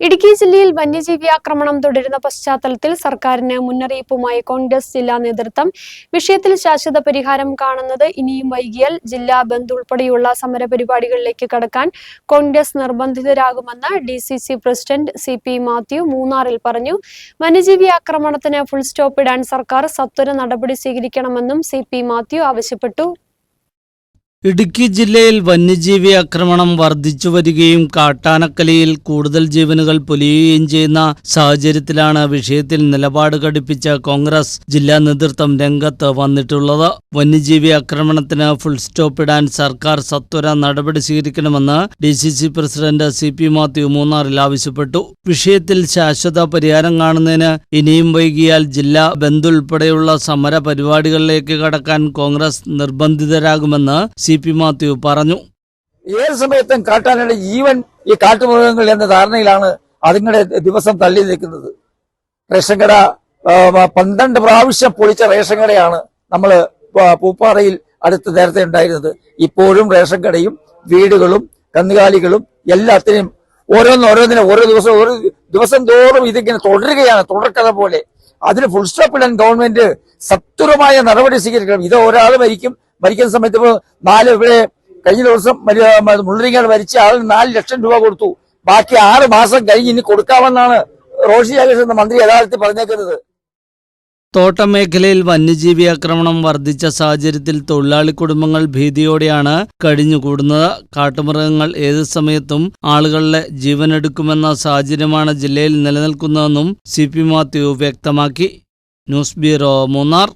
ഇടുക്കി ജില്ലയിൽ വന്യജീവി ആക്രമണം തുടരുന്ന പശ്ചാത്തലത്തിൽ സർക്കാരിന് മുന്നറിയിപ്പുമായി കോൺഗ്രസ് ജില്ലാ നേതൃത്വം. വിഷയത്തിൽ ശാശ്വത പരിഹാരം കാണുന്നത് ഇനിയും വൈകിയാൽ ജില്ലാ ബന്ദ് ഉൾപ്പെടെയുള്ള സമരപരിപാടികളിലേക്ക് കടക്കാൻ Congress നിർബന്ധിതരാകുമെന്ന് D C C president C P Mathew മൂന്നാറിൽ പറഞ്ഞു. വന്യജീവി ആക്രമണത്തിന് ഫുൾ സ്റ്റോപ്പ് ഇടാൻ സർക്കാർ സത്വര നടപടി സ്വീകരിക്കണമെന്നും സി പി മാത്യു ആവശ്യപ്പെട്ടു. ഇടുക്കി ജില്ലയിൽ വന്യജീവി ആക്രമണം വർദ്ധിച്ചു വരികയും കാട്ടാനക്കലയിൽ കൂടുതൽ ജീവനുകൾ പൊലിയുകയും ചെയ്യുന്ന സാഹചര്യത്തിലാണ് വിഷയത്തിൽ നിലപാട് ഘടിപ്പിച്ച കോൺഗ്രസ് ജില്ലാ നേതൃത്വം രംഗത്ത് വന്നിട്ടുള്ളത്. വന്യജീവി ആക്രമണത്തിന് ഫുൾ സ്റ്റോപ്പ് ഇടാൻ സർക്കാർ സത്വര നടപടി സ്വീകരിക്കണമെന്ന് D C C president C P Mathew മൂന്നാറിൽ ആവശ്യപ്പെട്ടു. വിഷയത്തിൽ ശാശ്വത പരിഹാരം കാണുന്നതിന് ഇനിയും വൈകിയാൽ ജില്ലാ ബന്ദ് ഉൾപ്പെടെയുള്ള സമര പരിപാടികളിലേക്ക് കടക്കാൻ കോൺഗ്രസ് നിർബന്ധിതരാകുമെന്ന് സി പി മാത്യു പറഞ്ഞു. ഏത് സമയത്തും കാട്ടാനയുടെ ജീവൻ ഈ കാട്ടുമൃഗങ്ങൾ എന്ന ധാരണയിലാണ് അതിങ്ങളെ ദിവസം തള്ളി നിൽക്കുന്നത്. റേഷൻ കട പന്ത്രണ്ട് പ്രാവശ്യം പൊളിച്ച റേഷൻ കടയാണ് നമ്മൾ പൂപ്പാറയിൽ അടുത്ത് നേരത്തെ ഉണ്ടായിരുന്നത്. ഇപ്പോഴും റേഷൻ കടയും വീടുകളും കന്നുകാലികളും എല്ലാത്തിനും ഓരോന്ന് ഓരോന്നിനും ഓരോ ദിവസം ഓരോ ദിവസം തോറും ഇതിങ്ങനെ തുടരുകയാണ്. തുടർക്കഥ പോലെ. അതിന് ഫുൾ സ്റ്റോപ്പ് ഇടാൻ ഗവൺമെന്റ് സത്വരമായ നടപടി സ്വീകരിക്കണം. ഇത് ഒരാൾ മരിക്കും മരിക്കുന്ന സമയത്ത് ഇപ്പോൾ നാല് ഇവിടെ കഴിഞ്ഞ ദിവസം മുള്ളരിങ്ങൾ മരിച്ച ആളിന് നാല് ലക്ഷം രൂപ കൊടുത്തു. ബാക്കി ആറ് മാസം കഴിഞ്ഞ് ഇനി കൊടുക്കാമെന്നാണ് റോഷി ജാഗേഷ് എന്ന മന്ത്രി യഥാർത്ഥത്തിൽ പറഞ്ഞേക്കുന്നത്. തോട്ടം മേഖലയിൽ വന്യജീവി ആക്രമണം വർദ്ധിച്ച സാഹചര്യത്തിൽ തൊഴിലാളി കുടുംബങ്ങൾ ഭീതിയോടെയാണ് കഴിഞ്ഞുകൂടുന്നത് കാട്ടുമൃഗങ്ങൾ ഏത് സമയത്തും ആളുകളുടെ ജീവനെടുക്കുമെന്ന സാഹചര്യമാണ് ജില്ലയിൽ നിലനിൽക്കുന്നതെന്നും സി പി മാത്യു വ്യക്തമാക്കി. News bureau Munnar.